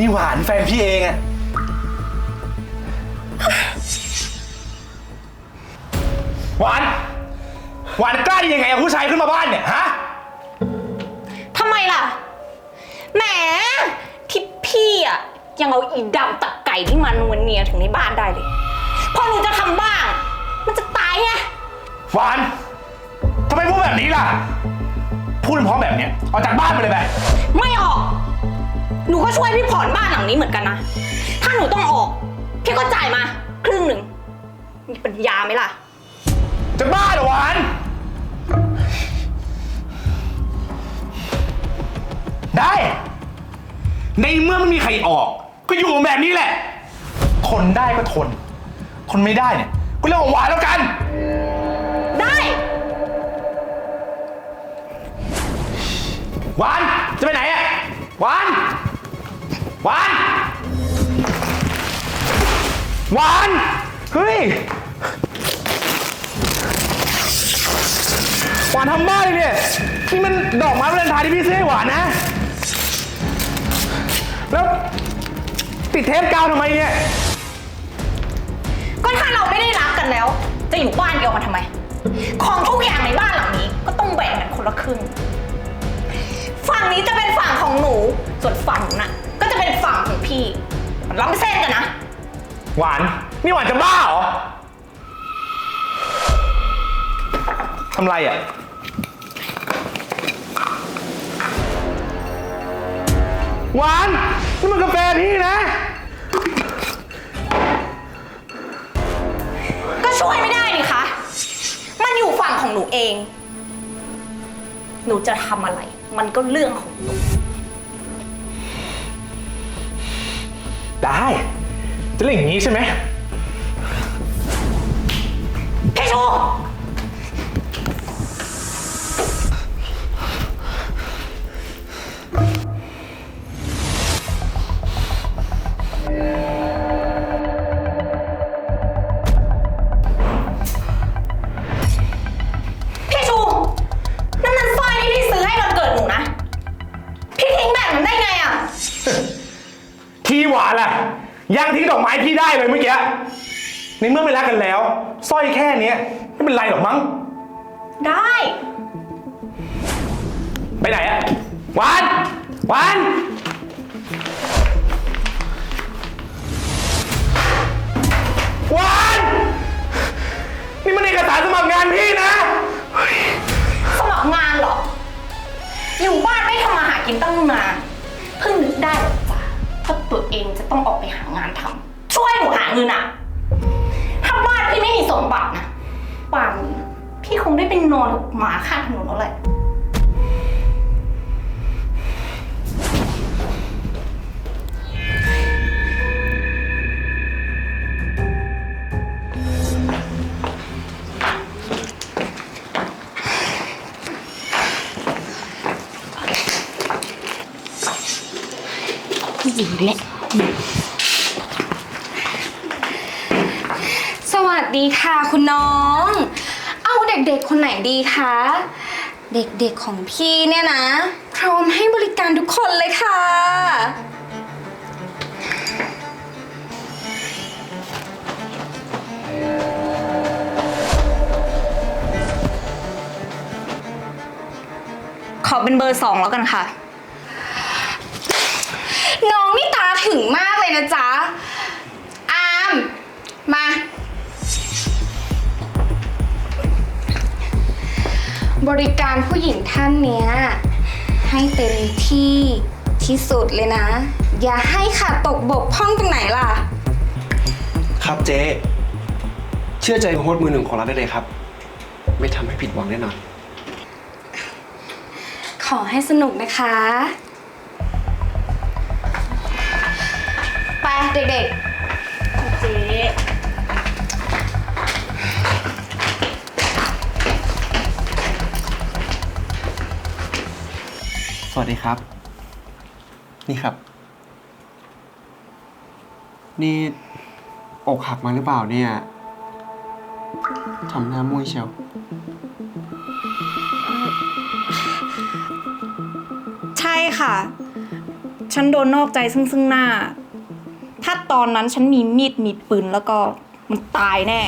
นี่นี่หวานแฟนพี่เองอะหวาน หวานกล้าได้ยังไงเอาผู้ชายขึ้นมาบ้านเนี่ยฮะ ทำไมล่ะ แหมที่พี่อะ ยังเอาอีดำตักไก่ที่มันวันเนียถึงในบ้านได้เลย พอหนูจะทำบ้าง มันจะตายไง หวานทำไมพูดแบบนี้ล่ะ พูดเพราะแบบเนี้ยออกจากบ้านไปเลยแบบ ไม่ออก หนูก็ช่วยพี่ผ่อนบ้านหลังนี้เหมือนกันนะ ถ้าหนูต้องออก พี่ก็จ่ายมาครึ่งหนึ่ง มีปัญญาไหมล่ะ จะบ้าเหรอหวาน ได้ ในเมื่อไม่มีใครออก ก็อยู่แบบนี้แหละ ทนได้ก็ทน ทนไม่ได้เนี่ย ก็เรื่องของหวานแล้วกัน ได้ หวาน จะไปไหนอะหวาน หวาน หวาน เฮ้ย หวานทำบ้าเลยเนี่ย นี่มันดอกไม้วาเลนไทน์ที่พี่ซื้อให้หวานนะ แล้วติดเทปกาวทำไมเนี่ย ก็ถ้าเราไม่ได้รักกันแล้ว จะอยู่บ้านเดียวกันทำไม ของทุกอย่างในบ้านหลังนี้ ก็ต้องแบ่งกันคนละครึ่ง ฝั่งนี้จะเป็นฝั่งของหนู ส่วนฝั่งนู้นน่ะ เป็นฝั่งของพี่มันล้ำเส้นกันนะ หวาน นี่หวานจะบ้าเหรอทำไรอะ หวาน นี่มันกาแฟพี่นะ ก็ช่วยไม่ได้นี่คะ มันอยู่ฝั่งของหนูเอง หนูจะทำอะไร มันก็เรื่องของหนู ได้ จะเล่นอย่างนี้ใช่ไหม พี่ชู หรอกมั้ง ได้ ไปไหนอะหวานหวานหวานนี่มันเอกสารสมัครงานพี่นะ สมัครงานเหรอ อยู่บ้านไม่ทำมาหากินตั้งนานเพิ่งนึกได้หรอกจ้ะว่าตัวเองจะต้องออกไปหางานทำช่วยหนูหาเงินอะถ้าบ้านพี่ไม่มีสมบัตินะป่านนี้พี่ค งได้เป็นนอนกับหมาข้างถนนแล้วแหละสวัสดีค่ะคุณน้อง เอาเด็กๆ คนไหนดีคะ เด็กๆของพี่เนี่ยนะ พร้อมให้บริการทุกคนเลยค่ะ ขอเป็นเบอร์สองแล้วกันค่ะ น้องนี่ตาถึงมากเลยนะจ๊ะ อาม มา บริการผู้หญิงท่านเนี้ย ให้เต็มที่ที่สุดเลยนะ อย่าให้ขาดตกบกพร่องตรงไหนล่ะ ครับเจ๊ เชื่อใจโค้ดมือหนึ่งของเราได้เลยครับ ไม่ทำให้ผิดหวังแน่นอน ขอให้สนุกนะคะ ไปเด็กๆ วัสดีครับ นี่ครับ นี่อกหักมาหรือเปล่าเนี่ยทำหน้ามุ้ยเชียวฉค่ะ ฉันโดนนอกใจซึ่งซึ่งหน้า ถ้าตอนนั้นฉันมีมีดมีปืนแล้วก็มันตายแน่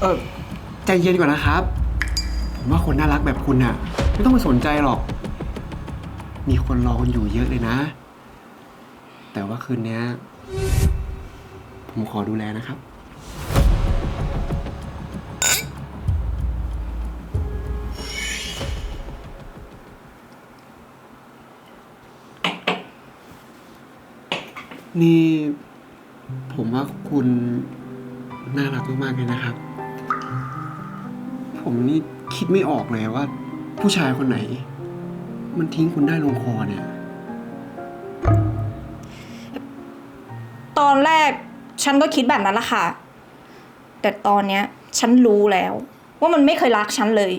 เออใจเย็นก่อนนะครับ ผมว่าคนน่ารักแบบคุณน่ะ ไม่ต้องไปสนใจหรอก มีคนรอคุณอยู่เยอะเลยนะ แต่ว่าคืนเนี้ย ผมขอดูแลนะครับ นี่ผมว่าคุณน่ารักมากๆเลยนะครับ ผมนี่คิดไม่ออกเลยว่า ผู้ชายคนไหน มันทิ้งคุณได้ลงคอเนี่ย ตอนแรกฉันก็คิดแบบนั้นละค่ะ แต่ตอนเนี้ย ฉันรู้แล้ว ว่ามันไม่เคยรักฉันเลย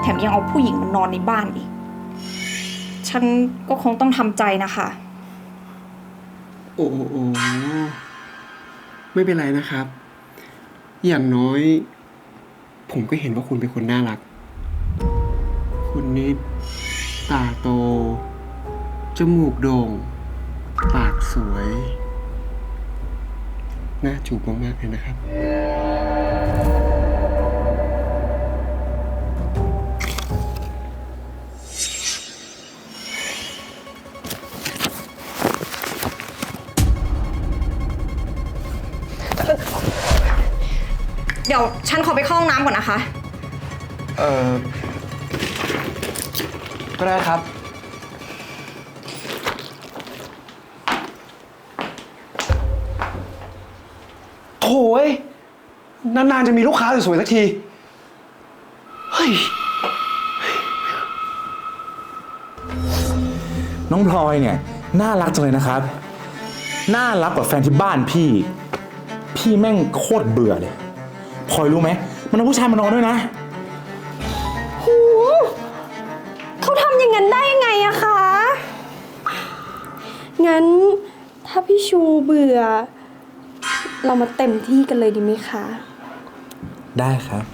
แถมยังเอาผู้หญิงมานอนในบ้านอีก ฉันก็คงต้องทำใจนะคะ โอ้โอ้โอ้ไม่เป็นไรนะครับ อย่างน้อย ผมก็เห็นว่าคุณเป็นคนน่ารัก คุณนี่ ตาโต จมูกโด่ง ปากสวยน่าจูบมากๆเลยนะครับเดี๋ยวฉันขอไปเข้าห้องน้ำก่อนนะคะ เออ ก็ได้ครับ โถยนานๆจะมีลูกค้าสวยๆสักที เฮ้ย น้องพลอยเนี่ย น่ารักจังเลยนะครับ น่ารักกว่าแฟนที่บ้านพี่ พี่แม่งโคตรเบื่อเลยพลอยรู้ไหม มันเอาผู้ชายมานอนด้วยนะ งั้นถ้าพี่ชูเบื่อ เรามาเต็มที่กันเลยดีไหมคะ ได้ครับ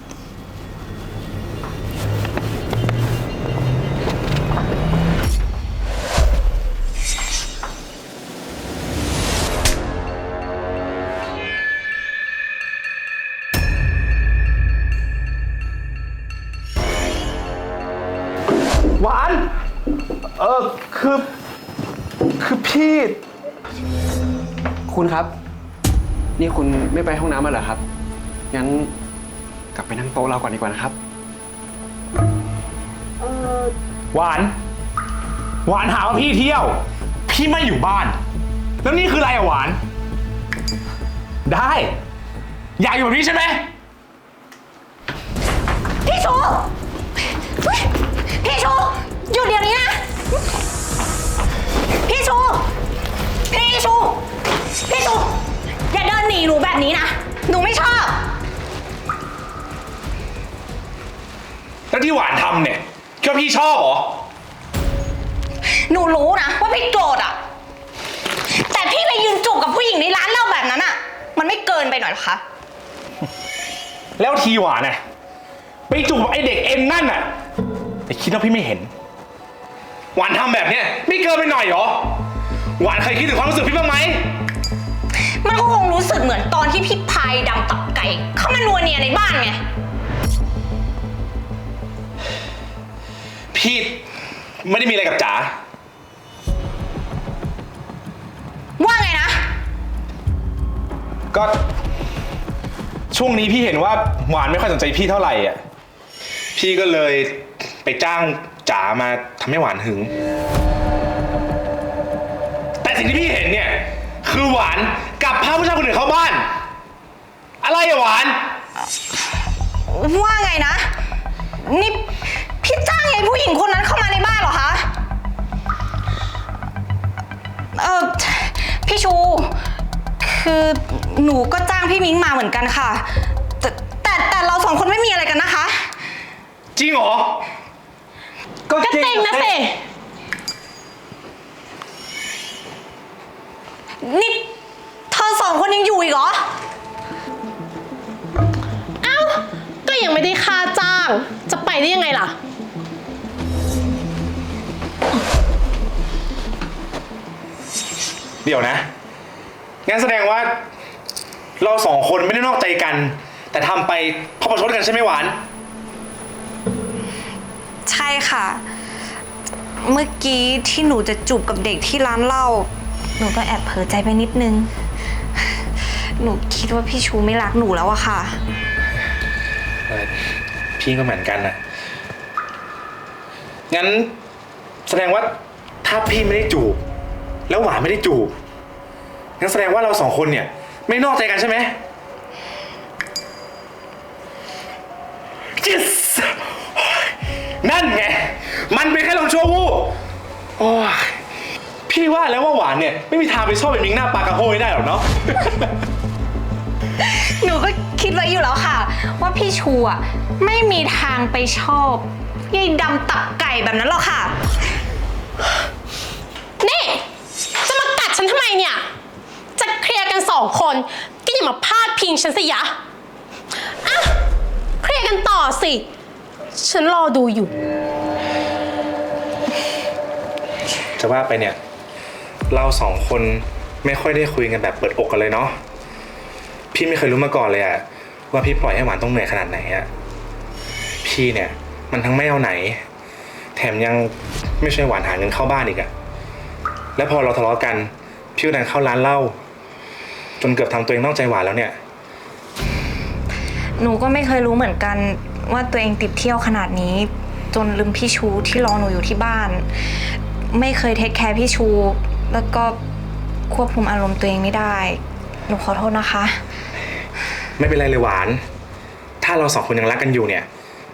หวาน เออคือ คือพี่ คุณครับ นี่คุณไม่ไปห้องน้ำมาเหรอครับ งั้นกลับไปนั่งโต๊ะเราก่อนดีกว่านะครับ หวาน หวานหาว่าพี่เที่ยว พี่ไม่อยู่บ้าน แล้วนี่คืออะไรอะหวาน ได้ อยากอยู่แบบนี้ใช่ไหม พี่ชูเฮ้ยพี่ชูหยุดเดี๋ยวนี้นะ พี่ชู พี่ชู พี่ชู อย่าเดินหนีหนูแบบนี้นะ หนูไม่ชอบ แล้วที่หวานทำเนี่ยคิดว่าพี่ชอบเหรอ หนูรู้นะว่าพี่โกรธอะแต่พี่ไปยืนจูบกับผู้หญิงในร้านเหล้าแบบนั้นอะมันไม่เกินไปหน่อยเหรอคะ แล้วทีหวานน่ะไปจูบไอเด็กเอ็นนั่นน่ะแต่คิดว่าพี่ไม่เห็น หวานทำแบบเนี้ยไม่เกินไปหน่อยเหรอ หวานเคยคิดถึงความรู้สึกพี่บ้างไหม มันก็คงรู้สึกเหมือนตอนที่พี่พายดำตับไก่ เข้ามานัวเนียในบ้านไง พี่ไม่ได้มีอะไรกับจ๋า ว่าไงนะ ก็ช่วงนี้พี่เห็นว่าหวานไม่ค่อยสนใจพี่เท่าไหร่อะ พี่ก็เลยไปจ้าง จ๋ามาทำให้หวานหึง แต่สิ่งที่พี่เห็นเนี่ย คือหวานกลับพาผู้ชายคนอื่นเข้าบ้าน อะไรอะหวาน ว่าไงนะ นี่พี่จ้างไอ้ผู้หญิงคนนั้นเข้ามาในบ้านเหรอคะ เออพี่ชู คือหนูก็จ้างพี่มิ้งมาเหมือนกันค่ะ แต่แต่แต่เราสองคนไม่มีอะไรกันนะคะ จริงเหรอ ก็ก็จริงนะสิ นี่เธอสองคนยังอยู่อีกเหรอ เอ้า ก็ยังไม่ได้ค่าจ้าง จะไปได้ยังไงล่ะ เดี๋ยวนะ งั้นแสดงว่า เราสองคนไม่ได้นอกใจกัน แต่ทำไปเพราะประชดกันใช่ไหมหวาน ช่ค่ะ เมื่อกี้ที่หนูจะจูบกับเด็กที่ร้านเหล้าหนูก็แอบเผลอใจไปนิดนึง หนูคิดว่าพี่ชูไม่รักหนูแล้วอะค่ะ เออพี่ก็เหมือนกันนะงั้นแสดงว่าถ้าพี่ไม่ได้จูบ แล้วหวานไม่ได้จูบ งั้นแสดงว่าเราสองคนเนี่ย ไม่นอกใจกันใช่ไหม yes มันเป็นแค่ลมชั่ววูบโอ้ยพี่ว่าแล้วว่าหวานเนี่ยไม่มีทางไปชอบเป็นมิงหน้าปลากระโห้ยได้หรอกเนาะ หนูก็คิดไว้อยู่แล้วค่ะ ว่าพี่ชูอะไม่มีทางไปชอบยายดำตับไก่แบบนั้นหรอกค่ะ นี่จะมากัดฉันทำไมเนี่ย จะเคลียร์กันสองคนก็อย่ามาพาดพิงฉันสิยะอะเคลียร์กันต่อสิ ฉันรอดูอยู่ จะว่าไปเนี่ย เราสองคนไม่ค่อยได้คุยกันแบบเปิดอกกันเลยเนาะพี่ไม่เคยรู้มาก่อนเลยอะว่าพี่ปล่อยให้หวานต้องเหนื่อยขนาดไหนอะพี่เนี่ย มันทั้งไม่เอาไหน แถมยังไม่ช่วยหวานหาเงินเข้าบ้านอีกอะแล้วพอเราทะเลาะกัน พี่ก็ดันเข้าร้านเหล้าจนเกือบทำตัวเองนอกใจหวานแล้วเนี่ย หนูก็ไม่เคยรู้เหมือนกันว่าตัวเองติดเที่ยวขนาดนี้ จนลืมพี่ชูที่รอหนูอยู่ที่บ้าน ไม่เคยเทคแคร์พี่ชู แล้วก็ควบคุมอารมณ์ตัวเองไม่ได้ หนูขอโทษนะคะ ไม่เป็นไรเลยหวาน ถ้าเราสองคนยังรักกันอยู่เนี่ย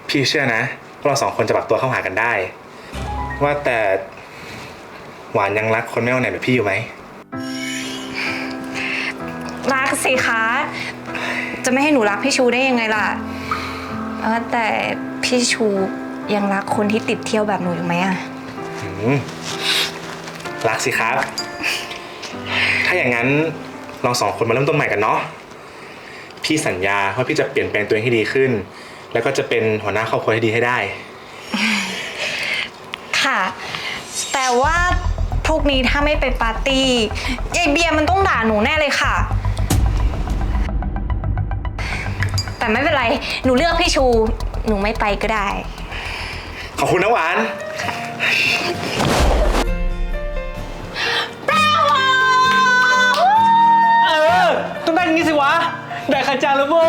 พี่เชื่อนะว่าเราสองคนจะปรับตัวเข้าหากันได้ ว่าแต่หวานยังรักคนไม่เอาไหนแบบพี่อยู่ไหม รักสิคะ จะไม่ให้หนูรักพี่ชูได้ยังไงล่ะเออแต่พี่ชูยังรักคนที่ติดเที่ยวแบบหนูอยู่ไหมอะอืม รักสิครับ ถ้าอย่างนั้นเราสองคนมาเริ่มต้นใหม่กันเนาะ พี่สัญญาว่าพี่จะเปลี่ยนแปลงตัวเองให้ดีขึ้น แล้วก็จะเป็นหัวหน้าครอบครัวให้ดีให้ได้ ค่ะ แต่ว่าพรุ่งนี้ถ้าไม่ไปปาร์ตี้ยายเบียร์มันต้องด่าหนูแน่เลยค่ะ แต่ไม่เป็นไร หนูเลือกพี่ชู หนูไม่ไปก็ได้ ขอบคุณนะหวาน เออ ต้องได้อย่างงี้สิวะ ได้ขาจาแล้วเว้